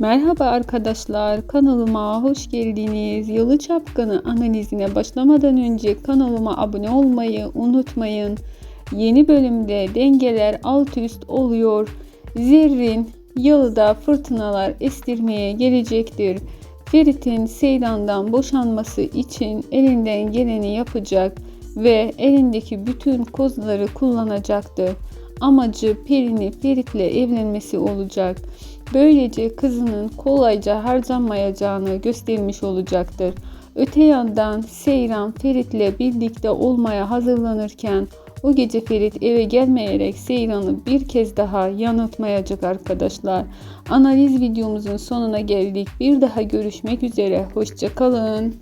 Merhaba arkadaşlar, kanalıma hoş geldiniz. Yalı Çapkını analizine başlamadan önce kanalıma abone olmayı unutmayın. Yeni bölümde dengeler alt üst oluyor. Zerrin yalıda fırtınalar estirmeye gelecektir. Ferit'in Seydan'dan boşanması için elinden geleni yapacak ve elindeki bütün kozları kullanacaktır. Amacı Peri'ni Ferit'le evlenmesi olacak. Böylece kızının kolayca harcanmayacağını göstermiş olacaktır. Öte yandan Seyran Ferit'le birlikte olmaya hazırlanırken o gece Ferit eve gelmeyerek Seyran'ı bir kez daha yanıltmayacak arkadaşlar. Analiz videomuzun sonuna geldik. Bir daha görüşmek üzere. Hoşçakalın.